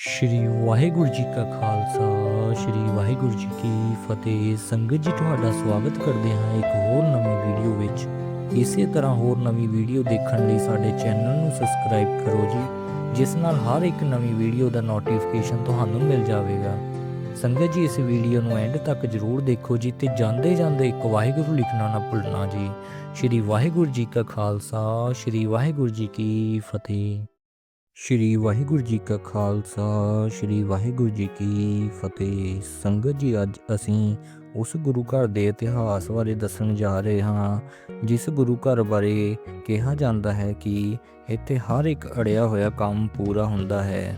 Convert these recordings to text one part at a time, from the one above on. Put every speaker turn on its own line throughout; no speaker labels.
ਸ਼੍ਰੀ ਵਾਹਿਗੁਰੂ ਜੀ ਕਾ ਖਾਲਸਾ, ਸ਼੍ਰੀ ਵਾਹਿਗੁਰੂ ਜੀ ਕੀ ਫਤਿਹ। ਸੰਗਤ ਜੀ, ਤੁਹਾਡਾ ਸਵਾਗਤ ਕਰਦੇ ਹਾਂ ਇੱਕ ਹੋਰ ਨਵੀਂ ਵੀਡੀਓ ਵਿੱਚ। ਇਸੇ ਤਰ੍ਹਾਂ ਹੋਰ ਨਵੀਂ ਵੀਡੀਓ ਦੇਖਣ ਲਈ ਸਾਡੇ ਚੈਨਲ ਨੂੰ ਸਬਸਕ੍ਰਾਈਬ ਕਰੋ ਜੀ, ਜਿਸ ਨਾਲ ਹਰ ਇੱਕ ਨਵੀਂ ਵੀਡੀਓ ਦਾ ਨੋਟੀਫਿਕੇਸ਼ਨ ਤੁਹਾਨੂੰ ਮਿਲ ਜਾਵੇਗਾ। ਸੰਗਤ ਜੀ, ਇਸ ਵੀਡੀਓ ਨੂੰ ਐਂਡ ਤੱਕ ਜਰੂਰ ਦੇਖੋ ਜੀ ਤੇ ਜਾਂਦੇ ਜਾਂਦੇ ਇੱਕ ਵਾਹਿਗੁਰੂ ਲਿਖਣਾ ਨਾ ਭੁੱਲਣਾ ਜੀ। ਸ਼੍ਰੀ ਵਾਹਿਗੁਰੂ ਜੀ ਕਾ ਖਾਲਸਾ, ਸ਼੍ਰੀ ਵਾਹਿਗੁਰੂ ਜੀ ਕੀ ਫਤਿਹ। ਸ਼੍ਰੀ ਵਾਹਿਗੁਰੂ ਜੀ ਕਾ ਖਾਲਸਾ, ਸ਼੍ਰੀ ਵਾਹਿਗੁਰੂ ਜੀ ਕੀ ਫਤਿਹ। ਸੰਗਤ ਜੀ, ਅੱਜ ਅਸੀਂ ਉਸ ਗੁਰੂ ਘਰ ਦੇ ਇਤਿਹਾਸ ਬਾਰੇ ਦੱਸਣ ਜਾ ਰਹੇ ਹਾਂ, ਜਿਸ ਗੁਰੂ ਘਰ ਬਾਰੇ ਕਿਹਾ ਜਾਂਦਾ ਹੈ ਕਿ ਇੱਥੇ ਹਰ ਇੱਕ ਅੜਿਆ ਹੋਇਆ ਕੰਮ ਪੂਰਾ ਹੁੰਦਾ ਹੈ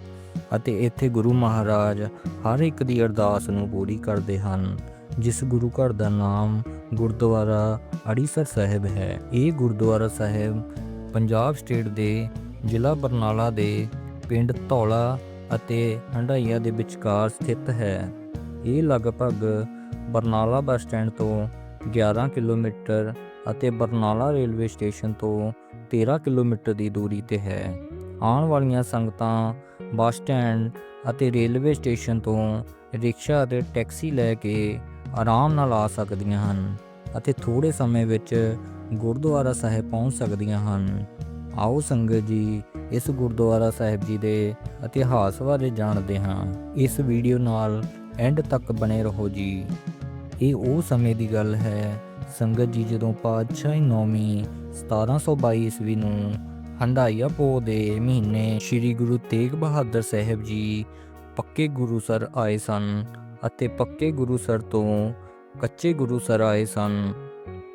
ਅਤੇ ਇੱਥੇ ਗੁਰੂ ਮਹਾਰਾਜ ਹਰ ਇੱਕ ਦੀ ਅਰਦਾਸ ਨੂੰ ਪੂਰੀ ਕਰਦੇ ਹਨ, ਜਿਸ ਗੁਰੂ ਘਰ ਦਾ ਨਾਮ ਗੁਰਦੁਆਰਾ ਅੜੀਸਰ ਸਾਹਿਬ ਹੈ। ਇਹ ਗੁਰਦੁਆਰਾ ਸਾਹਿਬ ਪੰਜਾਬ ਸਟੇਟ ਦੇ ਜ਼ਿਲ੍ਹਾ ਬਰਨਾਲਾ ਦੇ ਪਿੰਡ ਧੌਲਾ ਅਤੇ ਹੰਡਾਈਆ ਦੇ ਵਿਚਕਾਰ ਸਥਿਤ ਹੈ। ਇਹ ਲਗਭਗ ਬਰਨਾਲਾ ਬੱਸ ਸਟੈਂਡ ਤੋਂ 11 ਕਿਲੋਮੀਟਰ ਅਤੇ ਬਰਨਾਲਾ ਰੇਲਵੇ ਸਟੇਸ਼ਨ ਤੋਂ 13 ਕਿਲੋਮੀਟਰ ਦੀ ਦੂਰੀ ਤੇ ਹੈ। ਆਉਣ ਵਾਲੀਆਂ ਸੰਗਤਾਂ ਬੱਸ ਸਟੈਂਡ ਅਤੇ ਰੇਲਵੇ ਸਟੇਸ਼ਨ ਤੋਂ ਰਿਕਸ਼ਾ ਅਤੇ ਟੈਕਸੀ ਲੈ ਕੇ ਆਰਾਮ ਨਾਲ ਆ ਸਕਦੀਆਂ ਹਨ ਅਤੇ ਥੋੜੇ ਸਮੇਂ ਵਿੱਚ ਗੁਰਦੁਆਰਾ ਸਾਹਿਬ ਪਹੁੰਚ ਸਕਦੀਆਂ ਹਨ। ਆਓ ਸੰਗਤ ਜੀ, ਇਸ ਗੁਰਦੁਆਰਾ ਸਾਹਿਬ ਜੀ ਦੇ ਇਤਿਹਾਸ ਬਾਰੇ ਜਾਣਦੇ ਹਾਂ। ਇਸ ਵੀਡੀਓ ਨਾਲ ਐਂਡ ਤੱਕ ਬਣੇ ਰਹੋ ਜੀ। ਇਹ ਉਹ ਸਮੇਂ ਦੀ ਗੱਲ ਹੈ, ਸੰਗਤ ਜੀ ਜਦੋਂ ਪਾਤਸ਼ਾਹੀ ਨੌਵੀਂ 1722 ਈਸਵੀ ਨੂੰ ਹੰਡਾਈਆ ਪੋ ਦੇ ਮਹੀਨੇ ਸ੍ਰੀ ਗੁਰੂ ਤੇਗ ਬਹਾਦਰ ਸਾਹਿਬ ਜੀ ਪੱਕੇ ਗੁਰੂਸਰ ਆਏ ਸਨ ਅਤੇ ਪੱਕੇ ਗੁਰੂਸਰ ਤੋਂ ਕੱਚੇ ਗੁਰੂਸਰ ਆਏ ਸਨ।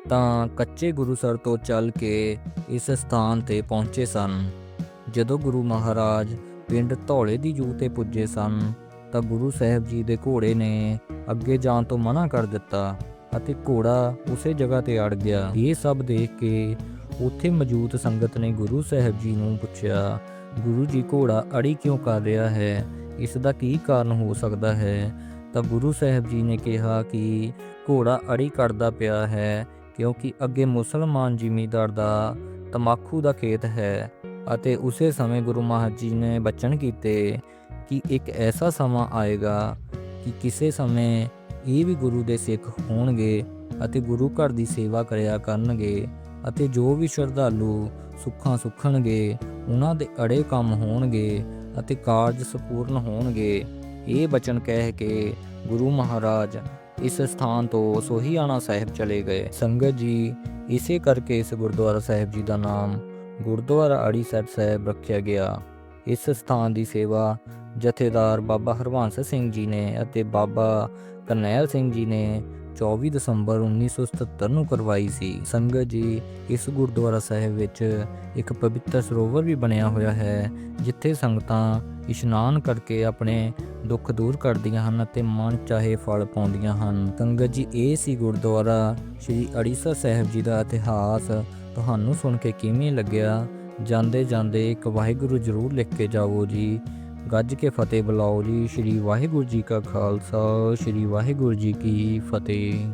ਤਾਂ ਕੱਚੇ ਗੁਰੂਸਰ ਤੋਂ ਚੱਲ ਕੇ ਇਸ ਸਥਾਨ ਤੇ ਪਹੁੰਚੇ ਸਨ। ਜਦੋਂ ਗੁਰੂ ਮਹਾਰਾਜ ਪਿੰਡ ਧੌਲੇ ਦੀ ਜੂ ਤੇ ਪੁੱਜੇ ਸਨ, ਤਾਂ ਗੁਰੂ ਸਾਹਿਬ ਜੀ ਦੇ ਘੋੜੇ ਨੇ ਅੱਗੇ ਜਾਣ ਤੋਂ ਮਨਾ ਕਰ ਦਿੱਤਾ ਅਤੇ ਘੋੜਾ ਉਸੇ ਜਗ੍ਹਾ ਤੇ ਅੜ ਗਿਆ। ਇਹ ਸਭ ਦੇਖ ਕੇ ਉੱਥੇ ਮੌਜੂਦ ਸੰਗਤ ਨੇ ਗੁਰੂ ਸਾਹਿਬ ਜੀ ਨੂੰ ਪੁੱਛਿਆ, ਗੁਰੂ ਜੀ, ਘੋੜਾ ਅੜੀ ਕਿਉਂ ਕਰ ਰਿਹਾ ਹੈ? ਇਸ ਦਾ ਕੀ ਕਾਰਨ ਹੋ ਸਕਦਾ ਹੈ? ਤਾਂ ਗੁਰੂ ਸਾਹਿਬ ਜੀ ਨੇ ਕਿਹਾ ਕਿ ਘੋੜਾ ਅੜੀ ਕਰਦਾ ਪਿਆ ਹੈ ਕਿਉਂਕਿ ਅੱਗੇ ਮੁਸਲਮਾਨ ਜ਼ਿਮੀਂਦਾਰ ਦਾ ਤਮਾਕੂ ਦਾ ਖੇਤ ਹੈ ਅਤੇ ਉਸੇ ਸਮੇਂ ਗੁਰੂ ਮਹਾਰਾਜ ਜੀ ਨੇ ਬਚਨ ਕੀਤੇ ਕਿ ਇੱਕ ਐਸਾ ਸਮਾਂ ਆਏਗਾ ਕਿ ਕਿਸੇ ਸਮੇਂ ਇਹ ਵੀ ਗੁਰੂ ਦੇ ਸਿੱਖ ਹੋਣਗੇ ਅਤੇ ਗੁਰੂ ਘਰ ਦੀ ਸੇਵਾ ਕਰਿਆ ਕਰਨਗੇ ਅਤੇ ਜੋ ਵੀ ਸ਼ਰਧਾਲੂ ਸੁੱਖਾਂ ਸੁਖਣਗੇ, ਉਹਨਾਂ ਦੇ ਅੜੇ ਕੰਮ ਹੋਣਗੇ ਅਤੇ ਕਾਰਜ ਸੰਪੂਰਨ ਹੋਣਗੇ। ਇਹ ਬਚਨ ਕਹਿ ਕੇ ਗੁਰੂ ਮਹਾਰਾਜ ਇਸ ਸਥਾਨ ਤੋਂ ਸੋਹੀਆਣਾ ਸਾਹਿਬ ਚਲੇ ਗਏ। ਸੰਗਤ ਜੀ ਇਸੇ ਕਰਕੇ ਇਸ ਗੁਰਦੁਆਰਾ ਸਾਹਿਬ ਜੀ ਦਾ ਨਾਮ ਗੁਰਦੁਆਰਾ ਅੜੀਸਰ ਸਾਹਿਬ ਰੱਖਿਆ ਗਿਆ। ਇਸ ਸਥਾਨ ਦੀ ਸੇਵਾ ਜਥੇਦਾਰ ਬਾਬਾ ਹਰਵੰਸ ਸਿੰਘ ਜੀ ਨੇ ਅਤੇ ਬਾਬਾ ਕਰਨੈਲ ਸਿੰਘ ਜੀ ਨੇ 24 ਦਸੰਬਰ 1977 ਨੂੰ ਕਰਵਾਈ ਸੀ। ਸੰਗਤ ਜੀ ਇਸ ਗੁਰਦੁਆਰਾ ਸਾਹਿਬ ਵਿੱਚ ਇੱਕ ਪਵਿੱਤਰ ਸਰੋਵਰ ਵੀ ਬਣਿਆ ਹੋਇਆ ਹੈ, ਜਿੱਥੇ ਸੰਗਤਾਂ ਇਸ਼ਨਾਨ ਕਰਕੇ ਆਪਣੇ ਦੁੱਖ ਦੂਰ ਕਰਦੀਆਂ ਹਨ ਅਤੇ ਮਨ ਚਾਹੇ ਫਲ ਪਾਉਂਦੀਆਂ ਹਨ। ਸੰਗਤ ਜੀ, ਇਹ ਸੀ ਗੁਰਦੁਆਰਾ ਸ੍ਰੀ ਅੜੀਸਰ ਸਾਹਿਬ ਜੀ ਦਾ ਇਤਿਹਾਸ। ਤੁਹਾਨੂੰ ਸੁਣ ਕੇ ਕਿਵੇਂ ਲੱਗਿਆ? ਜਾਂਦੇ ਜਾਂਦੇ ਇੱਕ ਵਾਹਿਗੁਰੂ ਜ਼ਰੂਰ ਲਿਖ ਕੇ ਜਾਵੋ ਜੀ। ਗੱਜ ਕੇ ਫਤਿਹ ਬੁਲਾਓ ਜੀ। ਸ੍ਰੀ ਵਾਹਿਗੁਰੂ ਜੀ ਕਾ ਖਾਲਸਾ, ਸ੍ਰੀ ਵਾਹਿਗੁਰੂ ਜੀ ਕੀ ਫਤਿਹ।